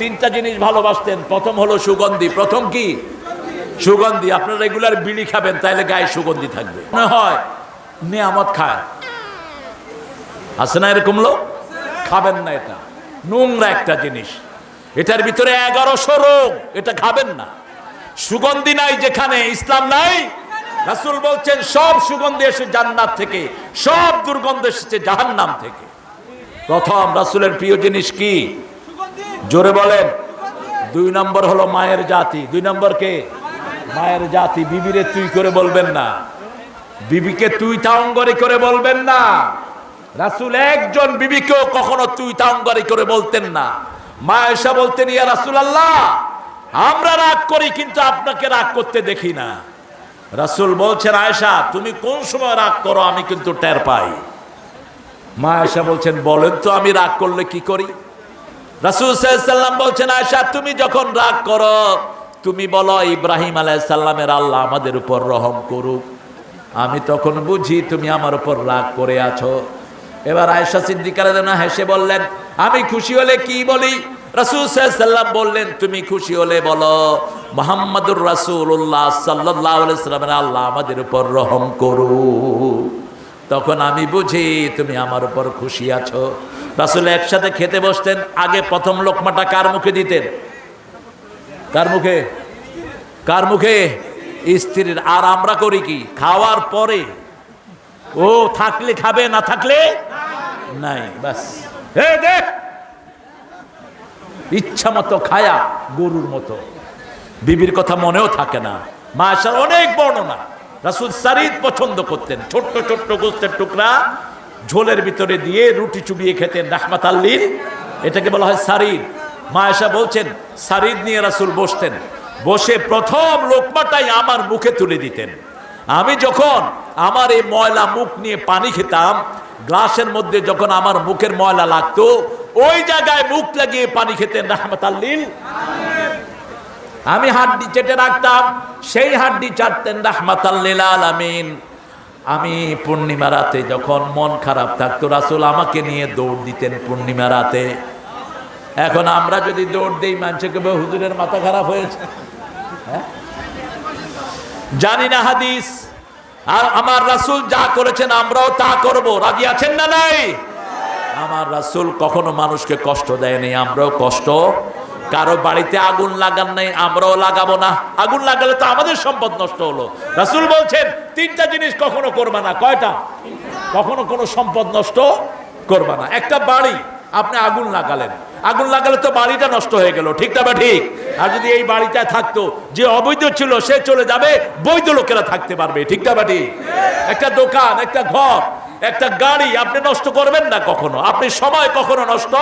তিনটা জিনিস ভালোবাসতেন। প্রথম হলো সুগন্ধি। প্রথম কি? সুগন্ধি। আপনারা রেগুলার বিড়ি খাবেন তাহলে গায়ে সুগন্ধি থাকবে। মনে হয় নিয়ামত খায়। আছে না এরকম লোক? খাবেন না এটা। নোংরা একটা জিনিস। এটার ভিতরে এগারোশো রোগ। এটা খাবেন না। সুগন্ধি নাই যেখানে, ইসলাম নাই। রাসুল বলছেন, সব সুগন্ধি এসে জান্নাত থেকে, সব দুর্গন্ধ এসেছে জাহান্নাম থেকে। প্রথম রাসূলের প্রিয় জিনিস কি? জোরে বলেন। দুই নম্বর হলো মায়ের জাতি। দুই নম্বর কে? মায়ের জাতি। বিবিরে তুই করে বলবেন না। বিবিকে তুই তাঙ্গরি করে বলবেন না। রাসূল একজন বিবিকেও কখনো তুই তাঙ্গরি করে বলতেন না। মা এসা বলতেন, ইয়া রাসূল আল্লাহ আমরা রাগ করি কিন্তু আপনাকে রাগ করতে দেখি না। রাসূল বলছেন, আয়েশা, তুমি কোন সময় রাগ করো? আমি কিন্তু টের পাই। মা আয়েশা বলছেন, বলেন তো, আমি রাগ করলে কি করি? রাসূল সাল্লাম বলছেন, আয়েশা, তুমি যখন রাগ করো, তুমি বলো, ইব্রাহিম আলাইসাল্লামের আল্লাহ আমাদের উপর রহম করুক। আমি তখন বুঝি তুমি আমার উপর রাগ করে আছো। এবার আয়েশা সিদ্দিকার না হেসে বললেন, আমি খুশি হলে কি বলি? রাসূল সাল্লাম বললেন, তুমি খুশি হলে বলো, মোহাম্মদুর রাসূলুল্লাহ সাল্লাল্লাহু আলাইহি সাল্লামের আল্লাহ আমাদের উপর রহম করুক। তখন আমি বুঝি তুমি আমার উপর খুশি আছো। রাসূল একসাথে খেতে বসতেন, আগে প্রথম লোকমাটা কার মুখে দিতেন? কার মুখে? কার মুখে? স্ত্রীর, আর আমরা করি কি? খাওয়ার পরে। ও থাকলে খাবে, না থাকলে নাই, বাস। দেখ! ইচ্ছা মতো খায়া, গরুর মতো। বিবির কথা মনেও থাকে না। মাসার অনেক বর্ণনা। রাসুল সারিদ পছন্দ করতেন। ছোট্ট ছোট্ট গোস্তের টুকরা ঝোলের ভিতরে দিয়ে রুটি চুবিয়ে খেতেন রাহমাত আল্লিল এটাকে বলা হয় সারিদ। মা আয়সা বলছেন, সারিদ নিয়ে রাসুল বসতেন। বসে প্রথম লোকমাটাই আমার মুখে তুলে দিতেন। আমি যখন আমার এই ময়লা মুখ নিয়ে পানি খেতাম, গ্লাসের মধ্যে যখন আমার মুখের ময়লা লাগতো, ওই জায়গায় মুখ লাগিয়ে পানি খেতেন রাহমাত আল্লিল আমি হাড্ডি চেটে রাখতাম, সেই হাড্ডি চাটতেন রাহমাত আল্লিল আলামিন। আমি পূর্ণিমা রাতে যখন মন খারাপ থাকতো, রাসুল আমাকে নিয়ে দৌড় দিতেন পূর্ণিমা রাতে। এখন আমরা যদি দৌড় দিই মানুষকে হুজুরের মাথা খারাপ হয়েছে? হ্যাঁ? জানি না হাদিস। আর আমার রাসুল যা করেছেন, আমরাও তা করব। রাজি আছেন না নাই? আমার রাসুল কখনো মানুষকে কষ্ট দেয়নি, আমরাও কষ্ট কারও বাড়িতে আগুন লাগান নাই, আমরাও লাগাবো না। আগুন লাগালে তো আমাদের সম্পদ নষ্ট হলো। রাসুল বলছেন, তিনটা জিনিস কখনো করবা না। কয়টা? কখনো কোনো সম্পদ নষ্ট করবা না। একটা বাড়ি, আপনি আগুন লাগালেন। আগুন লাগালে তো বাড়িটা নষ্ট হয়ে গেল। ঠিক না বা ঠিক? আর যদি এই বাড়িটা থাকতো, যে অবৈধ ছিল, সে চলে যাবে, বৈধ লোকেরা থাকতে পারবে। ঠিক না বা ঠিক? একটা দোকান, একটা ঘর, একটা গাড়ি, আপনি নষ্ট করবেন না কখনো। আপনি সময় কখনো নষ্ট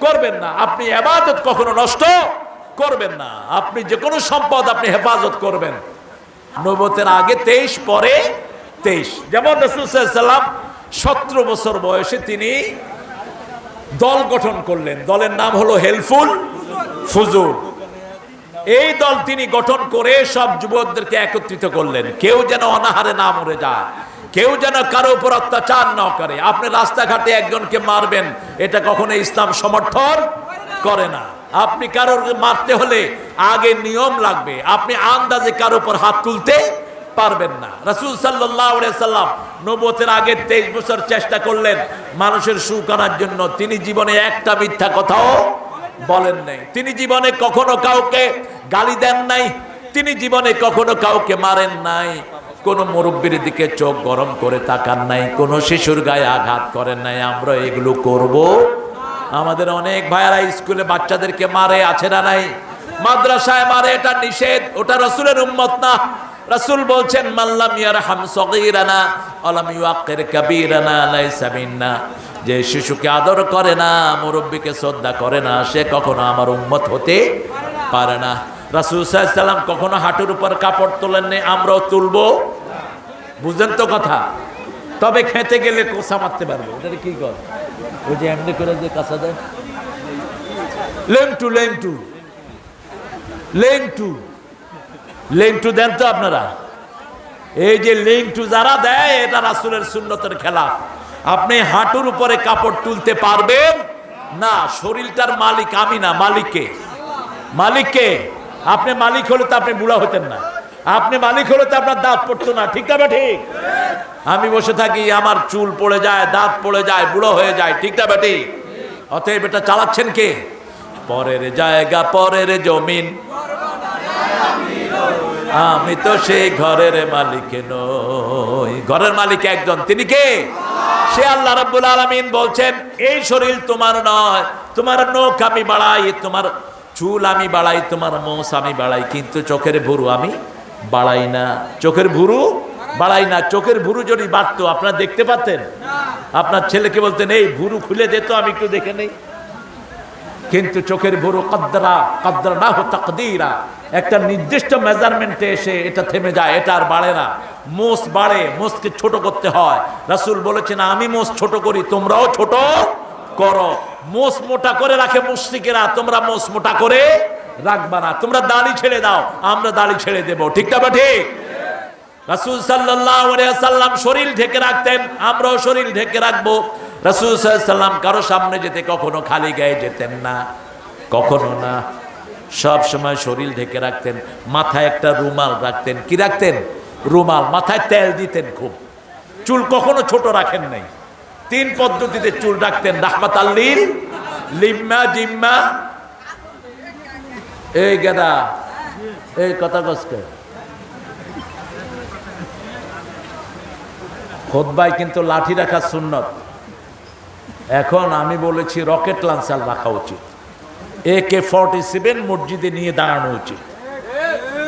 করবেন না। আপনি এবাদত কখনো নষ্ট করবেন না। আপনি যে কোনো সম্পদ আপনি হেফাজত করবেন। নবতের আগে তেইশ, পরে তেইশ। যেমন রসুলাম সতেরো বছর বয়সে তিনি দল গঠন করলেন। দলের নাম হলো হেলফুল ফুজুর এই দল তিনি গঠন করে সব যুবকদেরকে একত্রিত করলেন। কেউ যেন অনাহারে না মরে যায়। কেউ যেন কারও উপর অত্যাচার না করে। আপনি রাস্তাঘাটে একজনকে মারবেন, এটা কখনো ইসলাম সমর্থন করে না। আপনি কারোর মারতে হলে আগে নিয়ম লাগবে। আপনি আন্দাজে কারও উপর হাত তুলতে পারবেন না। রাসুল সাল্লাম নবতের আগে তেইশ বছর চেষ্টা করলেন মানুষের সুখ আনার জন্য। তিনি জীবনে একটা মিথ্যা কথাও বলেন নাই। তিনি জীবনে কখনো কাউকে গালি দেন নাই। তিনি জীবনে কখনো কাউকে মারেন নাই। কোন মুরব্বীর দিকে চোখ গরম করে তাকান নাই, কোন শিশুর গায়ে আঘাত করেন নাই, আমরা এগুলো করব। আমাদের অনেক ভাইয়ারা স্কুলে বাচ্চাদেরকে মারে, আছে না নাই? মাদ্রাসায় মারে, এটা নিষেধ, ওটা রসুলের উম্মত না। রাসূল বলছেন মাল্লাম ইয়ারহাম সগীরানা আলাম ইউআক্কির কাবীরানা, লাইসা মিন্না। যে শিশুকে আদর করে না, মুরব্বীকে শ্রদ্ধা করে না, সে কখনো আমার উম্মত হতে পারে না। রাসূল সাল্লাম কখনো হাঁটুর উপর কাপড় তোলেননি, আমরাও তুলবো। বুঝলেন তো কথা? তবে খেতে গেলে কোষা মারতে পারবে। ওটা কি কর? ওই যে এমনি করে যে কাঁচা দেয়। লেংটু লেংটু লেংটু লেংটু দেন তো আপনারা। এই যে লেংটু যারা দেয়, এটা রাসুলের সুন্নতের খেলা আপনি হাঁটুর উপরে কাপড় তুলতে পারবেন? না, শরীরটার মালিক আমি না, মালিককে। মালিককে। আপনি মালিক হলে তো আপনি বুড়া হতেন না। আপনি মালিক হলে তো আপনার দাঁত পড়তো না, ঠিক না ঠিক? আমি বসে থাকি, আমার চুল পড়ে যায়, দাঁত পড়ে যায়, বুড়ো হয়ে যায়, ঠিক না বেটি অতএব এটা চালাচ্ছেন কে? পরের জায়গা, পরের জমিন। আমি তো সেই ঘরের মালিক নই। ঘরের মালিক একজন, তিনি কে? সে আল্লাহ রাব্বুল আলামিন বলছেন, এই শরীর তোমার নয়, তোমার নখ আমি বাড়াই, তোমার চুল আমি বাড়াই, তোমার মোষ আমি বাড়াই, কিন্তু চোখের ভুরু আমি বাড়াই না। চোখের ভুরু বাড়াই না। চোখের ভুরু যদি বাড়তো, আপনারা দেখতে পাতেন আপনার ছেলেকে বলতেন, এই ভুরু খুলে দিত আমি একটু দেখে নেই। কিন্তু চোখের ভুরু কদ্দরা কদ্দরা না তাকদীরা। একটা নির্দিষ্ট মেজারমেন্টে এসে এটা থেমে যায়, এটা আর বাড়ে না। মোষ বাড়ে মোষকে ছোট করতে হয়। রাসূল বলেছেন, আমি মোষ ছোট করি, তোমরাও ছোট করো। মোষ মোটা করে রাখে মুশরিকেরা, তোমরা মোষ মোটা করে রাখবা না। তোমরা দাড়ি ছেড়ে দাও, আমরা দাড়ি ছেড়ে দেব। ঠিক না ঠিক? রাসূল সাল্লাম শরীর ঢেকে রাখতেন, আমরাও শরীর ঢেকে রাখব। রাসূল সাল্লাম কারও সামনে যেতে কখনো খালি গায়ে যেতেন না। কখনো না। সব সময় শরীর ঢেকে রাখতেন, মাথায় একটা রুমাল রাখতেন। কি রাখতেন? রুমাল, মাথায় তেল দিতেন খুব। চুল কখনো ছোট রাখেন নাই। তিন পদ্ধতিতে চুল রাখতেন রাহমাত আল্লিল লিম্মা জিম্মা এই গেদা, এই কথা কষ্ট খোদবাই কিন্তু লাঠি রাখা সুন্নত। এখন আমি বলেছি রকেট লাঞ্চার রাখা উচিত। এ কে ফর্টি সেভেন মসজিদে নিয়ে দাঁড়ানো উচিত।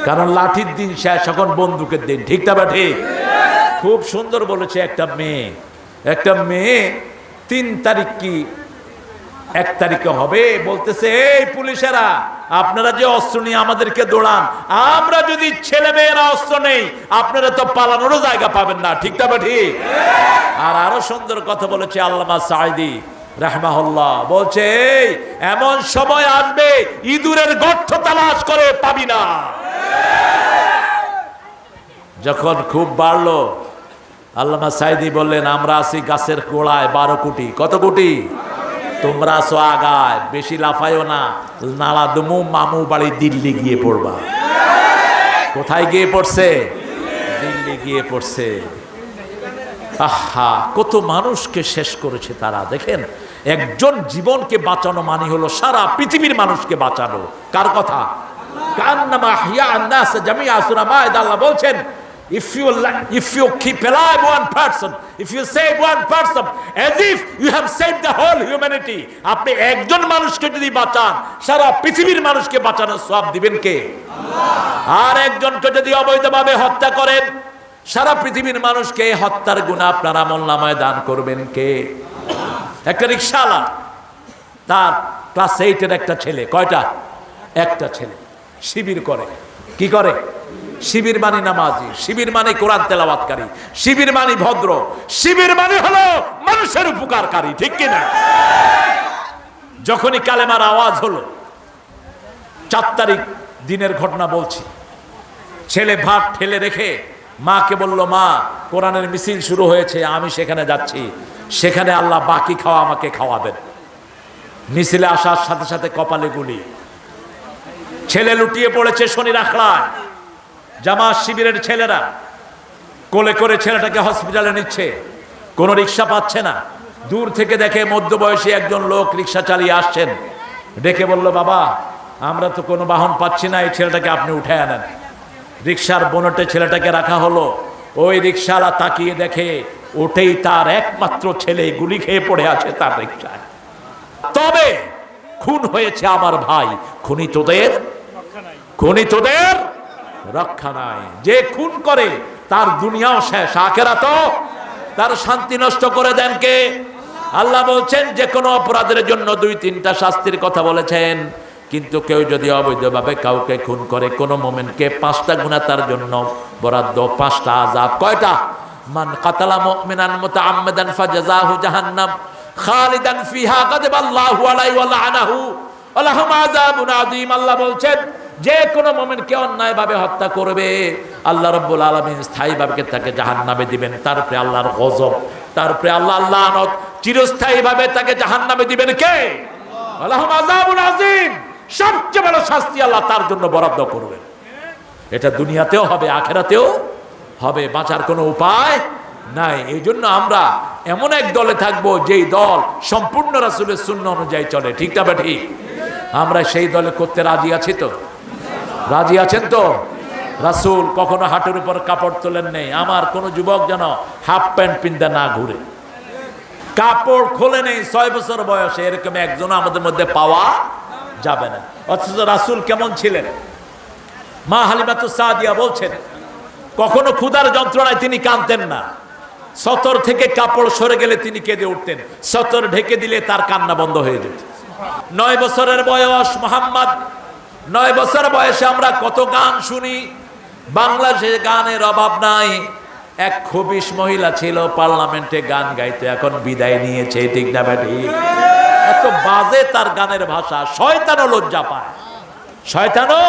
কারণ লাঠির দিন শেষ, এখন বন্দুকের দিন। ঠিক না বা ঠিক? খুব সুন্দর বলেছে একটা মেয়ে। একটা মেয়ে তিন তারিখ কি? এক তারিখে হবে। বলতেছে, এই পুলিশেরা আপনারা যে অস্ত্র নিয়ে আমাদেরকে দৌড়ান, আমরা যদি ছেলে মেয়েরা অস্ত্র নেই, আপনারা তো পালানোরও জায়গা পাবেন না, ঠিক ঠিক? আর আরও সুন্দর কথা বলেছে আল্লামা সাইদি রাহমাহুল্লাহ, বলছে এমন সময় আসবে, ইঁদুরের গর্থ তালাশ করে পাবি না। যখন খুব বাড়লো, আল্লামা সাইদি বললেন, আমরা আছি গাছের গোড়ায় বারো কোটি। কত কোটি? তোমরা আসো আগায়, বেশি লাফায়ও না। নালা দুমু, মামু বাড়ি দিল্লি গিয়ে পড়বা। কোথায় গিয়ে পড়ছে? দিল্লি গিয়ে পড়ছে। আহা, কত মানুষকে শেষ করেছে তারা, দেখেন? একজন জীবনকে বাঁচানো মানে হলো সারা পৃথিবীর মানুষকে বাঁচানো। কার কথা? বলছেন, if you li- if you keep one one if you save one person, as if you have saved the whole humanity, আপনি একজন মানুষকে যদি বাঁচান, সারা পৃথিবীর মানুষকে বাঁচানোর সব দিবেন কে? আর একজনকে যদি অবৈধভাবে হত্যা করেন, সারা পৃথিবীর মানুষকে হত্যার গুণা আপনার আমল নামায় দান করবেন কে? একটা রিক্সাওয়ালা তার ক্লাস এইটের একটা ছেলে, কয়টা? একটা ছেলে। শিবির করে। কি করে? শিবির মানে নামাজি, শিবির মানে কোরআন তেলাওয়াতকারী, শিবির মানে ভদ্র, শিবির মানে হলো মানুষের উপকারকারী, ঠিক কিনা যখনই কালেমার আওয়াজ হলো, চার তারিখ দিনের ঘটনা বলছি, ছেলে ভাত ঠেলে রেখে মাকে বলল, মা, কোরআনের মিছিল শুরু হয়েছে, আমি সেখানে যাচ্ছি, সেখানে আল্লাহ বাকি খাওয়া আমাকে খাওয়াবেন। মিছিলে আসার সাথে সাথে কপালে গুলি। ছেলে লুটিয়ে পড়েছে শনি রাখলায় জামা শিবিরের ছেলেরা কোলে করে ছেলেটাকে হসপিটালে নিচ্ছে, কোনো রিক্সা পাচ্ছে না। দূর থেকে দেখে মধ্যবয়সী একজন লোক রিক্সা চালিয়ে আসছেন। ডেকে বলল, বাবা, আমরা তো কোনো বাহন পাচ্ছি না, এই ছেলেটাকে আপনি উঠে আনেন। রিক্সার বনটে ছেলেটাকে রাখা হলো। ওই রিক্সাওয়ালা তাকিয়ে দেখে ওঠেই তার একমাত্র ছেলে গুলি খেয়ে পড়ে আছে তার রিক্সায়। তবে খুন হয়েছে আমার ভাই, খুনি তোদের খুনি তোদের রক্ষা নাই। যে খুন করে, তার দুনিয়াও শেষ আখেরা তো তার শান্তি নষ্ট করে দেন কে? আল্লাহ বলছেন, যে কোনো অপরাধের জন্য দুই, তিনটা শাস্তির কথা বলেছেন। কিন্তু কেউ যদি অবৈধভাবে কাউকে খুন করে, কোনো মোমেন্টকে পাঁচটা গুণা তার জন্য বরাদ্দ, পাঁচটা আজাব কয়টা? মান কাতালা মুমিনান মুতাআম্মিদান ফাজাযাহু জাহান্নাম, খালিদান ফিহা গাদাবাল্লাহু আলাইহি ওয়া লাআনাহু আল্লাহুম আযাবুন আযীম। আল্লাহ বলছেন যে কোনো মোমেনকে অন্যায়ভাবে হত্যা করবে। আল্লাহ রব্বুল আলমিন স্থায়ীভাবে তাকে জাহান নামে দিবেন তারপরে আল্লাহর গজব তারপরে আল্লাহ আল্লাহ চিরস্থায়ীভাবে তাকে জাহান নামে দিবেন কে? আযীম। সবচেয়ে বড় শাস্তি আল্লাহ তার জন্য বরাদ্দ করবেন। এটা দুনিয়াতেও হবে, আখেরাতেও হবে, বাঁচার কোনো উপায় নাই। এই জন্য আমরা এমন এক দলে থাকব যেই দল সম্পূর্ণ রাসূলের শূন্য অনুযায়ী চলে। ঠিক না বা ঠিক? আমরা সেই দলে করতে রাজি আছি তো? রাজি আছেন তো? রাসূল, কখনো হাটের উপর কাপড় তোলেন নেই। আমার কোন যুবক যেন হাফ প্যান্ট পিন্দা না ঘুরে। কাপড় খোলে নেই, ছয় বছর বয়সে। এরকম একজন আমাদের মধ্যে পাওয়া যাবে না। অথচ রাসূল কেমন ছিলেন? মা হালিমাতু সাদিয়া বলছেন, কখনো ক্ষুধার যন্ত্রণায় তিনি কাঁদতেন না। সতর থেকে কাপড় সরে গেলে তিনি কেঁদে উঠতেন। সতর ঢেকে দিলে তার কান্না বন্ধ হয়ে যেত। নয় বছরের বয়স, মোহাম্মদ নয় বছর বয়সে আমরা কত গান শুনি। বাংলাদেশে গানের অভাব নাই। এক খবিস মহিলা ছিল, পার্লামেন্টে গান গাইতে, এখন বিদায় নিয়েছে, ঠিক না ব্যাটি এত বাজে তার গানের ভাষা। শয়তানও লজ্জা পায়। শয়তানও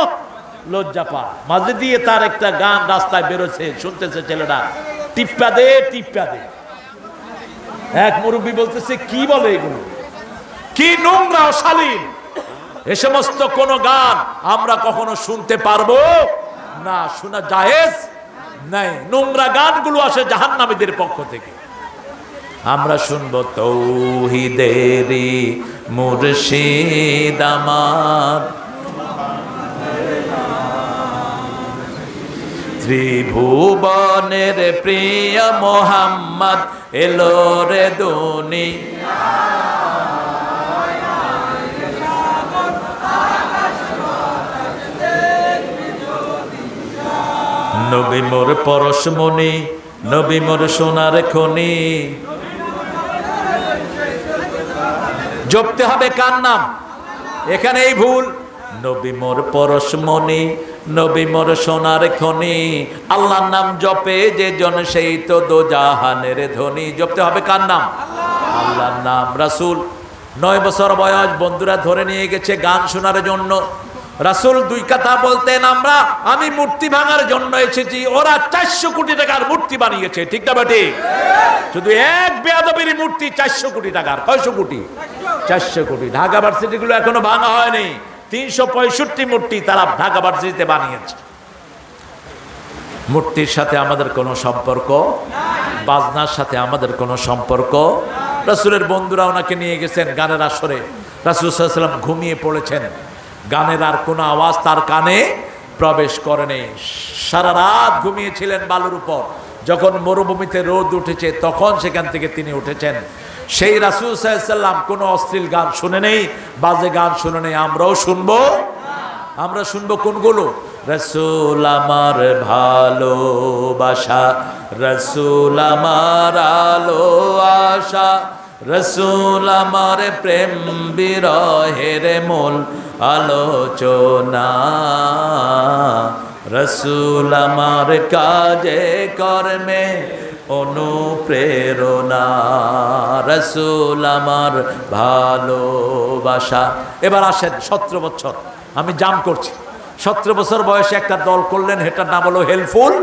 লজ্জা পায়। মাঝে দিয়ে তার একটা গান রাস্তায় বেরোচ্ছে, শুনতেছে ছেলেটা। টিপ্পা দে টিপ্পা দে। এক মুরব্বী বলতেছে, কি বলে এগুলো? কি নোংরা অশালীন এ সমস্ত কোন গান আমরা কখনো শুনতে পারব? না, শোনা জায়েজ নাই। নোংরা গানগুলো আসে জাহান্নামীদের পক্ষ থেকে। আমরা শুনব তৌহিদেরি মুর্শিদ আমার। ত্রিভুবনের প্রিয় মোহাম্মদ এলো রে দুনি নবী মোর পরশমণি নবী মোর সোনার খনি। জপতে হবে কার নাম? এখানে এই ভুল। নবী মোর পরশমণি নবী মোর সোনার খনি। আল্লাহর নাম জপে যে জন সেই তো দোজাহানের ধনী। জপতে হবে কার নাম? আল্লাহর নাম রাসূল। নয় বছর বয়স বন্ধুরা ধরে নিয়ে গেছে গান শোনার জন্য। রাসূল দুই কথা বলতেন, আমরা, আমি মূর্তি ভাঙার জন্য এসেছি, ওরা চারশো কোটি টাকার মূর্তি বানিয়েছে। ঠিক না বেটি? শুধু এক বেয়াদবির মূর্তি চারশো কোটি টাকার, কয়শো কোটি? চারশো কোটি। ঢাকা ভার্সিটিগুলো এখনও ভাঙা হয়নি। তিনশো পঁয়ষট্টি মূর্তি তারা ঢাকা ভার্সিটিতে বানিয়েছে। মূর্তির সাথে আমাদের কোনো সম্পর্ক? বাজনার সাথে আমাদের কোনো সম্পর্ক? রাসুলের বন্ধুরা ওনাকে নিয়ে গেছেন গানের আসরে। রাসুল সাল্লাম ঘুমিয়ে পড়েছেন। গানের আর কোনো আওয়াজ তার কানে প্রবেশ করেনি সারা রাত ঘুমিয়েছিলেন বালুর উপর। যখন মরুভূমিতে রোদ উঠেছে, তখন সেখান থেকে তিনি উঠেছেন। সেই রাসুল সাল্লাম কোনো অশ্লীল গান শুনে নেই, বাজে গান শুনে নেই। আমরাও শুনব। আমরা শুনব কোনগুলো? রসুল আমার ভালোবাসা, রসুল আমার আলো আশা রসুল আমার প্রেম বিরহের মূল আলোচনা। রসুল আমার কাজে, কর্মে অনুপ্রেরণা। রসুল আমার ভালোবাসা। এবার আসেন সতেরো বছর, আমি জাম করছি। সতেরো বছর বয়সে একটা দল করলেন, সেটার নাম হলো হেলফুল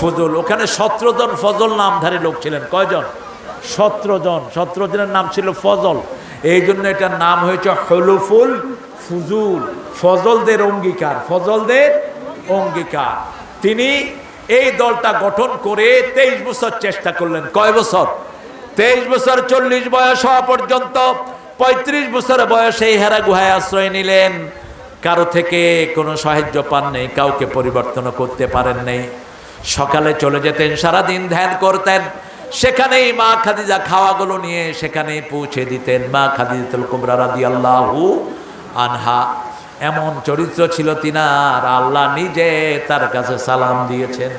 ফজল। ওখানে সতেরো জন ফজল নামধারী লোক ছিলেন। কয়জন? সতেরো জন। সতেরো জনের নাম ছিল ফজল। এই জন্য এটার নাম হয়েছে হলুফুল ফুজুল। ফজলদের অঙ্গীকার ফজলদের অঙ্গীকার। তিনি এই দলটা গঠন করে তেইশ বছর চেষ্টা করলেন। কয় বছর? তেইশ বছর চল্লিশ বয়স হওয়া পর্যন্ত পঁয়ত্রিশ বছর বয়সে হেরা গুহায় আশ্রয় নিলেন। কারও থেকে কোনো সাহায্য পান নেই, কাউকে পরিবর্তন করতে পারেন নেই। সকালে চলে যেতেন, সারাদিন ধ্যান করতেন। সেখানেই মা খাদিজা খাওয়াগুলো নিয়ে সেখানেই পৌঁছে দিতেন। মা খাদিজাতুল রাজি রাদিয়াল্লাহু আনহা। এমন চরিত্র ছিল তিনার। আল্লাহ নিজে তার কাছে সালাম দিয়েছেন।